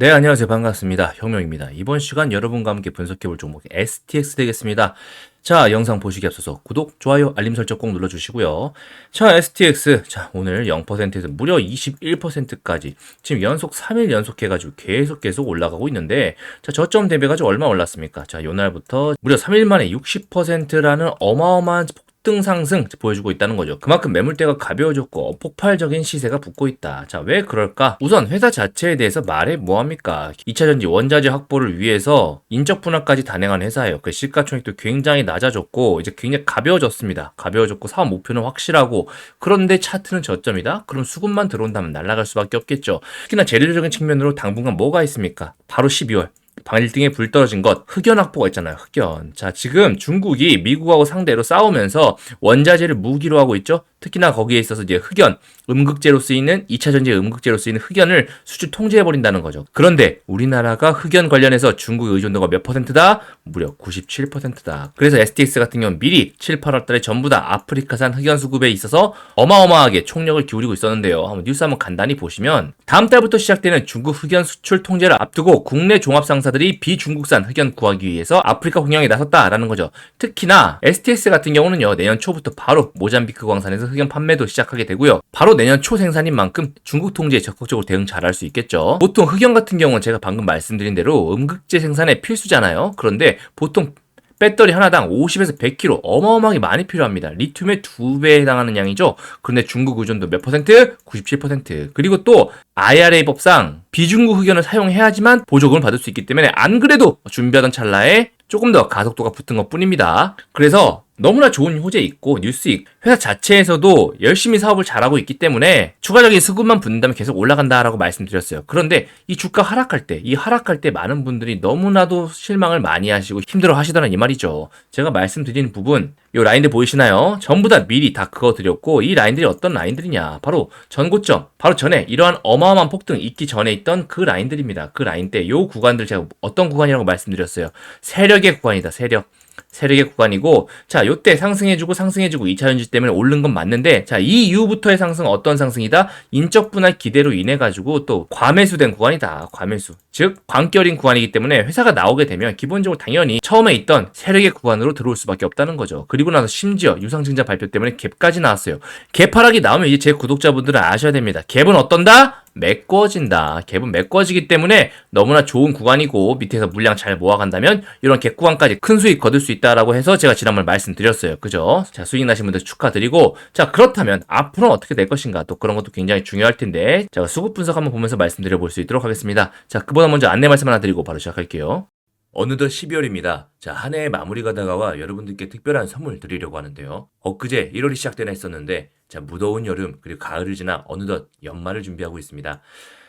네, 안녕하세요. 반갑습니다. 혁명입니다. 이번 시간 여러분과 함께 분석해볼 종목 STX 되겠습니다. 자, 영상 보시기 앞서서 구독, 좋아요, 알림 설정 꼭 눌러주시고요. 자, STX. 자, 오늘 0%에서 무려 21%까지 지금 연속 3일 연속해가지고 계속 계속 올라가고 있는데 자, 저점 대비가 지고 얼마 올랐습니까? 자, 요날부터 무려 3일 만에 60%라는 어마어마한 폭등 상승 보여주고 있다는 거죠. 그만큼 매물대가 가벼워졌고 폭발적인 시세가 붙고 있다. 자, 왜 그럴까? 우선 회사 자체에 대해서 말해 뭐합니까? 2차전지 원자재 확보를 위해서 인적 분할까지 단행한 회사예요. 그 시가총액도 굉장히 낮아졌고 이제 굉장히 가벼워졌습니다. 가벼워졌고 사업 목표는 확실하고 그런데 차트는 저점이다? 그럼 수급만 들어온다면 날아갈 수밖에 없겠죠. 특히나 재료적인 측면으로 당분간 뭐가 있습니까? 바로 12월. 방일등에 불 떨어진 것, 흑연 확보가 있잖아요. 흑연. 자, 지금 중국이 미국하고 상대로 싸우면서 원자재를 무기로 하고 있죠. 특히나 거기에 있어서 이제 흑연, 음극재로 쓰이는 2차 전지의 음극재로 쓰이는 흑연을 수출 통제해 버린다는 거죠. 그런데 우리나라가 흑연 관련해서 중국 의존도가 몇 퍼센트다? 무려 97%다. 그래서 STX 같은 경우는 미리 7, 8월 달에 전부 다 아프리카산 흑연 수급에 있어서 어마어마하게 총력을 기울이고 있었는데요. 한번 뉴스 한번 간단히 보시면 다음 달부터 시작되는 중국 흑연 수출 통제를 앞두고 국내 종합 상사들 이 비중국산 흑연 구하기 위해서 아프리카 홍역에 나섰다라는 거죠. 특히나 STS 같은 경우는요. 내년 초부터 바로 모잠비크 광산에서 흑연 판매도 시작하게 되고요. 바로 내년 초 생산인 만큼 중국 통제에 적극적으로 대응 잘할 수 있겠죠. 보통 흑연 같은 경우는 제가 방금 말씀드린 대로 음극재 생산에 필수잖아요. 그런데 보통 배터리 하나당 50에서 100kg 어마어마하게 많이 필요합니다. 리튬의 두 배에 해당하는 양이죠. 그런데 중국 의존도 몇 퍼센트? 97%. 그리고 또 IRA 법상 비중국 흑연을 사용해야지만 보조금을 받을 수 있기 때문에 안 그래도 준비하던 찰나에 조금 더 가속도가 붙은 것 뿐입니다. 그래서 너무나 좋은 호재 있고 뉴스익 회사 자체에서도 열심히 사업을 잘하고 있기 때문에 추가적인 수급만 붙는다면 계속 올라간다라고 말씀드렸어요. 그런데 이 주가 하락할 때, 이 하락할 때 많은 분들이 너무나도 실망을 많이 하시고 힘들어 하시더란 이 말이죠. 제가 말씀드리는 부분, 이 라인들 보이시나요? 전부 다 미리 다 그거 드렸고 이 라인들이 어떤 라인들이냐? 바로 전고점, 바로 전에 이러한 어마어마한 폭등 있기 전에 있던 그 라인들입니다. 그 라인 때 이 구간들 제가 어떤 구간이라고 말씀드렸어요. 세력의 구간이다. 세력. 세력의 구간이고 자 요때 상승해주고 상승해주고 2차전지 때문에 오른 건 맞는데 자 이 이후부터의 상승 어떤 상승이다? 인적 분할 기대로 인해 가지고 또 과매수된 구간이다. 과매수. 즉 광결인 구간이기 때문에 회사가 나오게 되면 기본적으로 당연히 처음에 있던 세력의 구간으로 들어올 수밖에 없다는 거죠. 그리고 나서 심지어 유상증자 발표 때문에 갭까지 나왔어요. 갭 하락이 나오면 이제 제 구독자분들은 아셔야 됩니다. 갭은 어떤다? 메꿔진다. 갭은 메꿔지기 때문에 너무나 좋은 구간이고 밑에서 물량 잘 모아간다면 이런 갭 구간까지 큰 수익 거둘 수 있다 라고 해서 제가 지난번 말씀드렸어요. 그죠? 자, 수익 나신 분들 축하드리고 자, 그렇다면 앞으로는 어떻게 될 것인가 또 그런 것도 굉장히 중요할 텐데 제가 수급 분석 한번 보면서 말씀드려 볼 수 있도록 하겠습니다. 자, 그보다 먼저 안내 말씀 하나 드리고 바로 시작할게요. 어느덧 12월입니다. 자, 한 해의 마무리가 다가와 여러분들께 특별한 선물 드리려고 하는데요. 엊그제 1월이 시작되나 했었는데, 자, 무더운 여름, 그리고 가을을 지나 어느덧 연말을 준비하고 있습니다.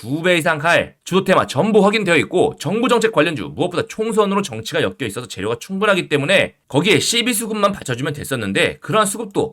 두 배 이상 갈 주도 테마 전부 확인되어 있고 정부 정책 관련주 무엇보다 총선으로 정치가 엮여 있어서 재료가 충분하기 때문에 거기에 12수급만 받쳐주면 됐었는데 그러한 수급도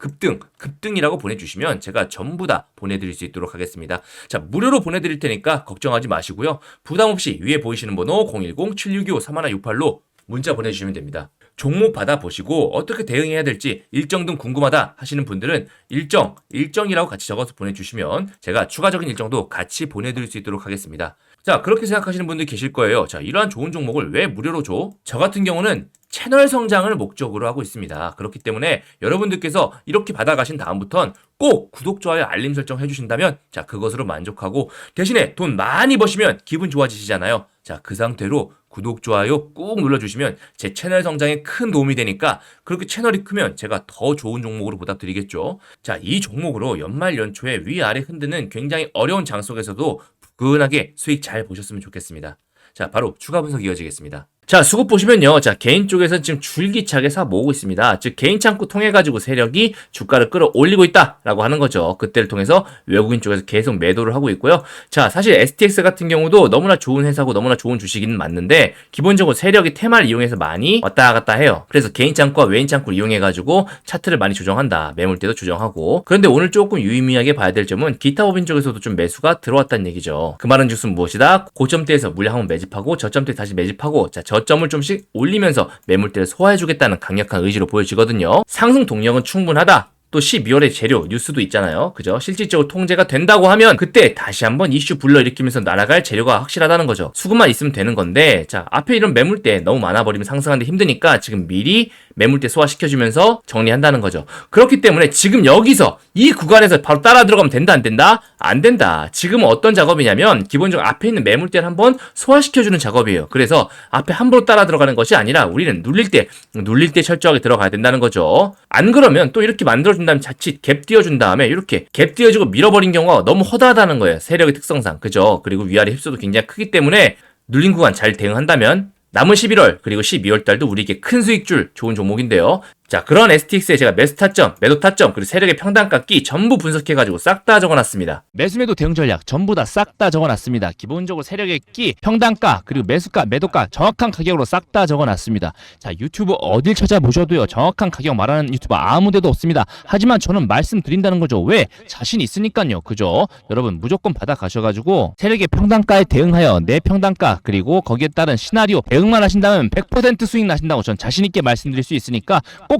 급등, 급등이라고 보내주시면 제가 전부 다 보내드릴 수 있도록 하겠습니다. 자, 무료로 보내드릴 테니까 걱정하지 마시고요. 부담 없이 위에 보이시는 번호 010-7625-3168로 문자 보내주시면 됩니다. 종목 받아보시고 어떻게 대응해야 될지 일정 등 궁금하다 하시는 분들은 일정, 일정이라고 같이 적어서 보내주시면 제가 추가적인 일정도 같이 보내드릴 수 있도록 하겠습니다. 자, 그렇게 생각하시는 분들 계실 거예요. 자, 이러한 좋은 종목을 왜 무료로 줘? 저 같은 경우는 채널 성장을 목적으로 하고 있습니다. 그렇기 때문에 여러분들께서 이렇게 받아가신 다음부턴 꼭 구독, 좋아요, 알림 설정 해주신다면 자, 그것으로 만족하고 대신에 돈 많이 버시면 기분 좋아지시잖아요. 자, 그 상태로 구독, 좋아요 꾹 눌러주시면 제 채널 성장에 큰 도움이 되니까 그렇게 채널이 크면 제가 더 좋은 종목으로 보답드리겠죠. 자, 이 종목으로 연말 연초에 위아래 흔드는 굉장히 어려운 장 속에서도 부근하게 수익 잘 보셨으면 좋겠습니다. 자, 바로 추가 분석 이어지겠습니다. 자, 수급 보시면요. 자, 개인 쪽에서 지금 줄기차게 사 모으고 있습니다. 즉, 개인 창구 통해가지고 세력이 주가를 끌어올리고 있다라고 하는 거죠. 그때를 통해서 외국인 쪽에서 계속 매도를 하고 있고요. 자, 사실 STX 같은 경우도 너무나 좋은 회사고 너무나 좋은 주식은 맞는데, 기본적으로 세력이 테마를 이용해서 많이 왔다 갔다 해요. 그래서 개인 창구와 외인 창구를 이용해가지고 차트를 많이 조정한다. 매물대도 조정하고. 그런데 오늘 조금 유의미하게 봐야 될 점은 기타 법인 쪽에서도 좀 매수가 들어왔다는 얘기죠. 그 말은 즉슨 무엇이다? 고점대에서 물량 한번 매집하고 저점대 다시 매집하고 자, 저 점을 좀씩 올리면서 매물대를 소화해주겠다는 강력한 의지로 보여지거든요. 상승 동력은 충분하다. 또 12월에 재료 뉴스도 있잖아요. 그죠? 실질적으로 통제가 된다고 하면 그때 다시 한번 이슈 불러일으키면서 날아갈 재료가 확실하다는 거죠. 수급만 있으면 되는 건데 자 앞에 이런 매물대 너무 많아 버리면 상승하는데 힘드니까 지금 미리 매물대 소화시켜주면서 정리한다는 거죠. 그렇기 때문에 지금 여기서 이 구간에서 바로 따라 들어가면 된다 안 된다? 안 된다. 지금은 어떤 작업이냐면 기본적으로 앞에 있는 매물대를 한번 소화시켜주는 작업이에요. 그래서 앞에 함부로 따라 들어가는 것이 아니라 우리는 눌릴 때 눌릴 때 철저하게 들어가야 된다는 거죠. 안 그러면 또 이렇게 만들어준 다음에 자칫 갭 띄워준 다음에 이렇게 갭 띄워주고 밀어버린 경우가 너무 허다하다는 거예요. 세력의 특성상. 그죠? 그리고 위아래 힙소도 굉장히 크기 때문에 눌린 구간 잘 대응한다면 남은 11월 그리고 12월 달도 우리에게 큰 수익 줄 좋은 종목인데요. 자, 그런 STX에 제가 매수 타점, 매도 타점, 그리고 세력의 평단 깎기 전부 분석해가지고 싹 다 적어놨습니다. 매수 매도 대응 전략 전부 다 싹 다 적어놨습니다. 기본적으로 세력의 끼, 평단가, 그리고 매수가, 매도가 정확한 가격으로 싹 다 적어놨습니다. 자 유튜브 어딜 찾아보셔도요 정확한 가격 말하는 유튜버 아무데도 없습니다. 하지만 저는 말씀드린다는 거죠. 왜? 자신 있으니까요. 그죠? 여러분 무조건 받아 가셔가지고 세력의 평단가에 대응하여 내 평단가 그리고 거기에 따른 시나리오 대응만 하신다면 100% 수익 나신다고 전 자신 있게 말씀드릴 수 있으니까 꼭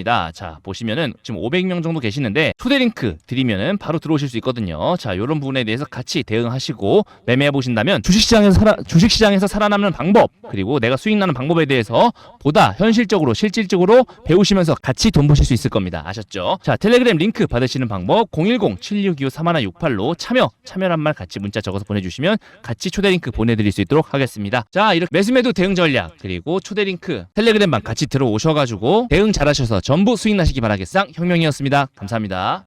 자 보시면은 지금 500명 정도 계시는데 초대 링크 드리면은 바로 들어오실 수 있거든요. 자 이런 부분에 대해서 같이 대응하시고 매매해 보신다면 주식시장에서 살아 주식시장에서 살아남는 방법 그리고 내가 수익 나는 방법에 대해서 보다 현실적으로 실질적으로 배우시면서 같이 돈 버실 수 있을 겁니다. 아셨죠? 자 텔레그램 링크 받으시는 방법 010-7625-3168로 참여 참여란 말 같이 문자 적어서 보내주시면 같이 초대 링크 보내드릴 수 있도록 하겠습니다. 자 이렇게 매수매도 대응 전략 그리고 초대 링크 텔레그램방 같이 들어오셔가지고 대응 잘하셔서 전부 수익 나시기 바라겠상 혁명이었습니다. 감사합니다.